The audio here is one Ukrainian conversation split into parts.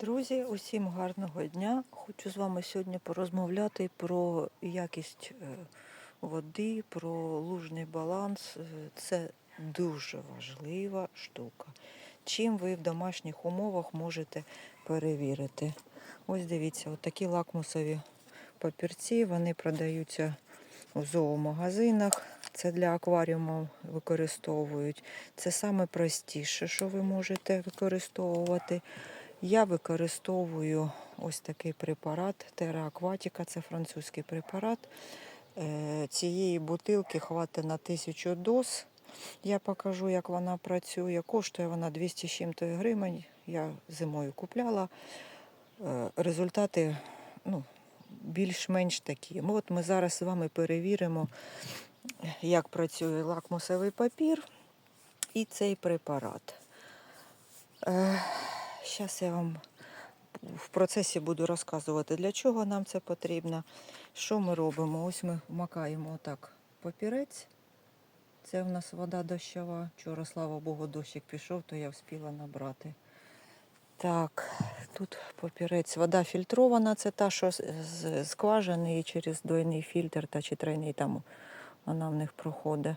Друзі, усім гарного дня. Хочу з вами сьогодні порозмовляти про якість е, води, про лужний баланс. Е, Це дуже важлива штука. Чим ви в домашніх умовах можете перевірити? Ось дивіться, от такі лакмусові папірці, вони продаються у зоомагазинах. Це для акваріуму використовують. Це саме простіше, що ви можете використовувати. Я використовую ось такий препарат Terra це французький препарат. Е, Цієї бутилки хватить на тисячу доз. Я покажу, як вона працює. Коштує вона 200 з чим-то гривень. Я зимою купляла. Е, Результати ну, більш-менш такі. Ну, От ми зараз з вами перевіримо, як працює лакмусовий папір і цей препарат. Зараз я вам в процесі буду розказувати, для чого нам це потрібно, що ми робимо. Ось ми вмакаємо отак папірець. Це в нас вода дощова. Вчора, слава Богу, дощик пішов, то я встигла набрати. Так, тут папірець, вода фільтрована, це та, що з- і через двойний фільтр та чи тройний там вона в них проходить.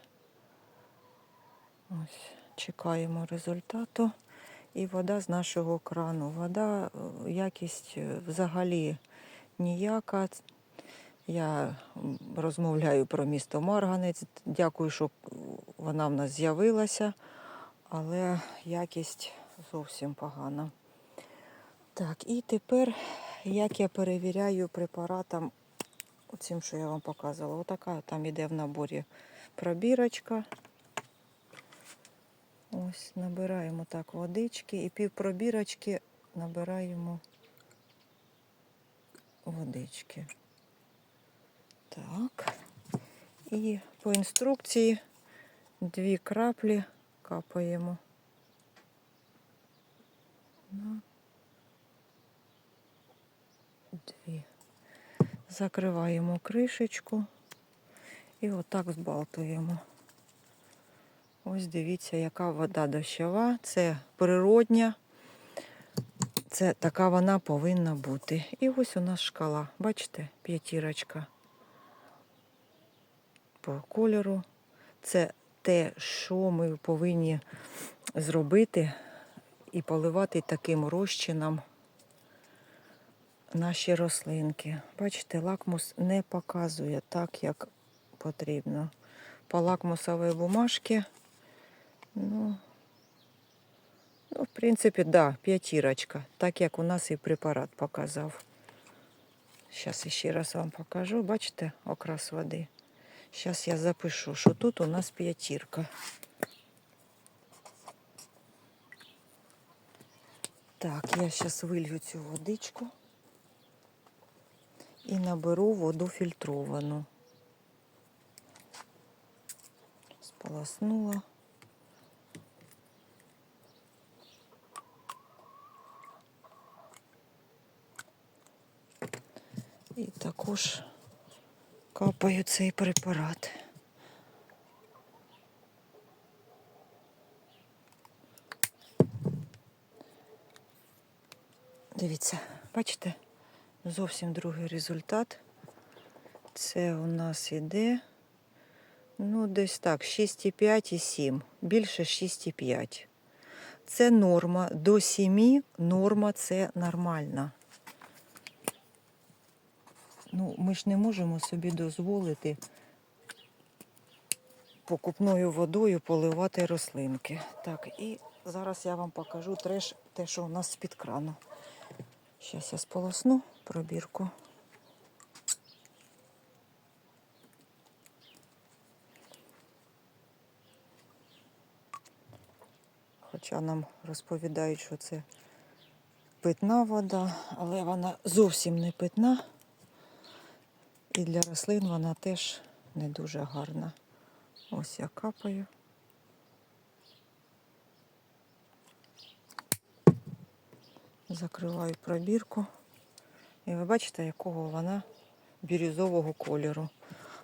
Ось, чекаємо результату. І вода з нашого крану. Вода, е, якість е, взагалі ніяка. Я розмовляю про місто Марганець. Дякую, що вона в нас з'явилася, але якість зовсім погана. Так, і тепер, як я перевіряю препаратом, оцим, що я вам показувала, отака там іде в наборі пробірочка. Ось набираємо так водички і пів пробірочки набираємо водички. Так. І по інструкції дві краплі капаємо. Дві. Закриваємо кришечку і отак збалтуємо. Ось дивіться, яка вода дощова. Це природня. Це така вона повинна бути. І ось у нас шкала. Бачите, п'ятірочка по кольору. Це те, що ми повинні зробити і поливати таким розчином наші рослинки. Бачите, лакмус не показує так, як потрібно. По лакмусовій бумажці Ну, ну, в принципі, да, п'ятірочка, так як у нас і препарат показав. Зараз ще раз вам покажу. Бачите, окрас води. Зараз я запишу, що тут у нас п'ятірка. Так, я зараз вилью цю водичку і наберу воду фільтровану. Сполоснула. І також капаю цей препарат. Дивіться, бачите, зовсім другий результат. Це у нас іде, ну, десь так, 6,5 і 7. Більше 6,5. Це норма. До 7 норма це нормальна. Ну, ми ж не можемо собі дозволити покупною водою поливати рослинки. Так, і зараз я вам покажу треш, те, що у нас з-під крану. Зараз я сполосну пробірку. Хоча нам розповідають, що це питна вода, але вона зовсім не питна. І для рослин вона теж не дуже гарна. Ось я капаю. Закриваю пробірку. І ви бачите, якого вона бірюзового кольору.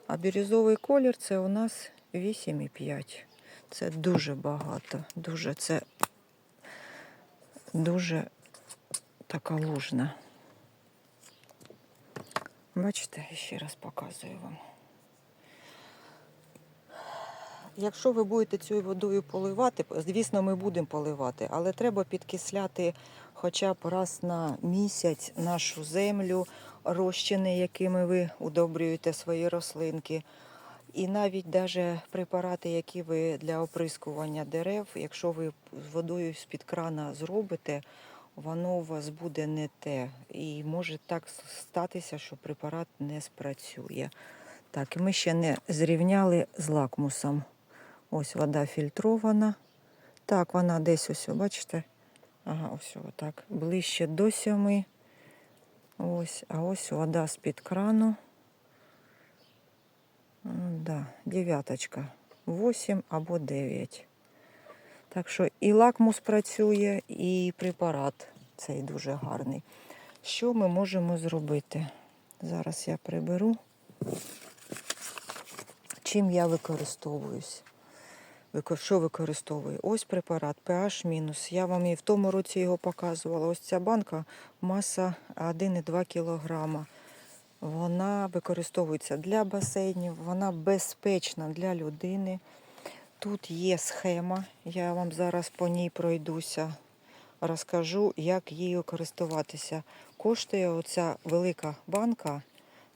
А бірюзовий колір це у нас 8,5. Це дуже багато. Дуже це дуже така лужна. Бачите, ще раз показую вам. Якщо ви будете цією водою поливати, звісно, ми будемо поливати, але треба підкисляти хоча б раз на місяць нашу землю, розчини, якими ви удобрюєте свої рослинки. І навіть даже препарати, які ви для оприскування дерев, якщо ви з водою з-під крана зробите, воно у вас буде не те. І може так статися, що препарат не спрацює. Так, і ми ще не зрівняли з лакмусом. Ось вода фільтрована. Так, вона десь ось, бачите? Ага, ось отак. Ближче до сьоми. Ось, а ось вода з-під крану. Да, дев'яточка. 8 або 9. Так що і лакмус працює, і препарат цей дуже гарний. Що ми можемо зробити? Зараз я приберу. Чим я використовуюсь? Що використовую? Ось препарат pH. Я вам і в тому році його показувала. Ось ця банка маса 1,2 кг. Вона використовується для басейнів, вона безпечна для людини. Тут є схема, я вам зараз по ній пройдуся, розкажу, як її користуватися. Коштує оця велика банка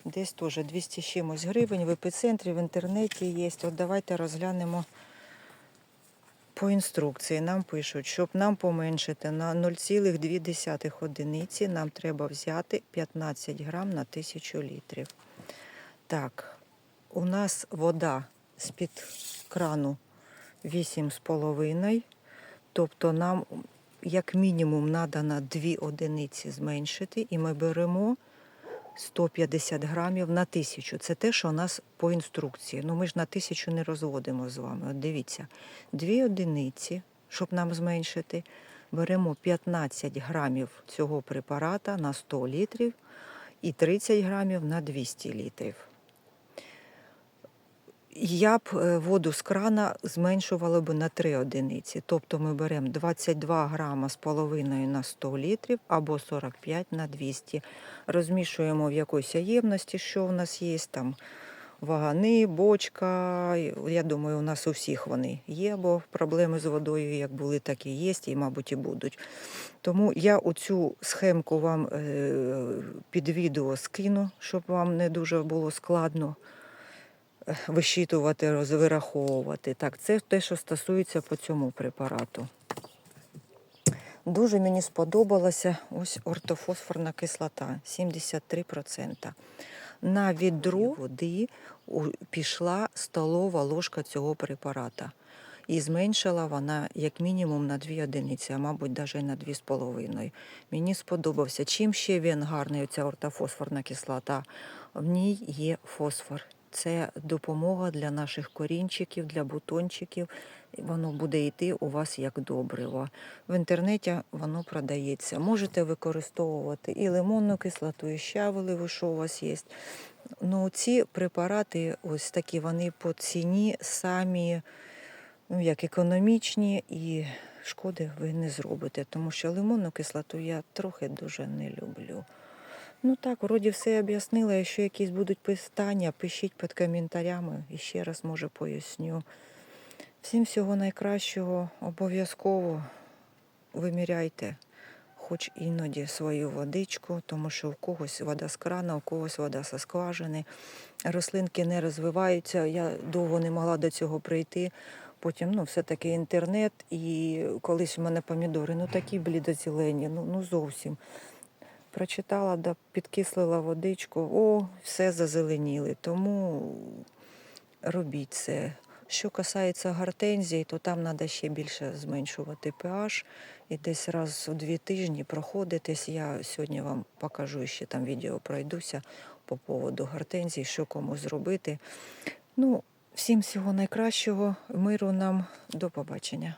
десь теж 200 чимось гривень. В епіцентрі, в інтернеті є. От давайте розглянемо по інструкції. Нам пишуть, щоб нам поменшити на 0,2 одиниці, нам треба взяти 15 грам на 1000 літрів. Так, у нас вода з-під крану 8,5. Тобто нам як мінімум треба на 2 одиниці зменшити, і ми беремо 150 грамів на тисячу. Це те, що у нас по інструкції. Ну ми ж на тисячу не розводимо з вами. От дивіться, 2 одиниці, щоб нам зменшити, беремо 15 грамів цього препарата на 100 літрів і 30 грамів на 200 літрів. Я б е, воду з крана зменшувала б на 3 одиниці. Тобто ми беремо 22 грама з половиною на 100 літрів або 45 на 200. Розмішуємо в якоїсь ємності, що у нас є там. Вагани, бочка. Я думаю, у нас у всіх вони є, бо проблеми з водою як були, так і є, і, мабуть, і будуть. Тому я оцю схемку вам е, під відео скину, щоб вам не дуже було складно вищитувати, роз- вираховувати. Так, це те, що стосується по цьому препарату. Дуже мені сподобалася ось ортофосфорна кислота 73%. На відро води пішла столова ложка цього препарата. І зменшила вона як мінімум на 2 одиниці, а мабуть, навіть на 2,5. Мені сподобався. Чим ще він гарний, оця ортофосфорна кислота? В ній є фосфор. Це допомога для наших корінчиків, для бутончиків. Воно буде йти у вас як добриво. В інтернеті воно продається. Можете використовувати і лимонну кислоту, і щавеливу, що у вас є. Ну, ці препарати, ось такі, вони по ціні самі ну, як економічні і шкоди ви не зробите, тому що лимонну кислоту я трохи дуже не люблю. Ну так, вроді все об'яснила. Якщо якісь будуть питання, пишіть під коментарями і ще раз може поясню. Всім всього найкращого, обов'язково виміряйте хоч іноді свою водичку, тому що в когось вода з крана, у когось вода зі скважини. Рослинки не розвиваються. Я довго не могла до цього прийти. Потім ну, все-таки інтернет, і колись у мене помідори ну такі блідозелені, ну, ну зовсім. Прочитала, да, підкислила водичку, о, все зазеленіли. Тому робіть це. Що касається гортензій, то там треба ще більше зменшувати pH і десь раз у дві тижні проходитись. Я сьогодні вам покажу ще там відео пройдуся по поводу гортензій, що кому зробити. Ну, всім всього найкращого, миру нам, до побачення.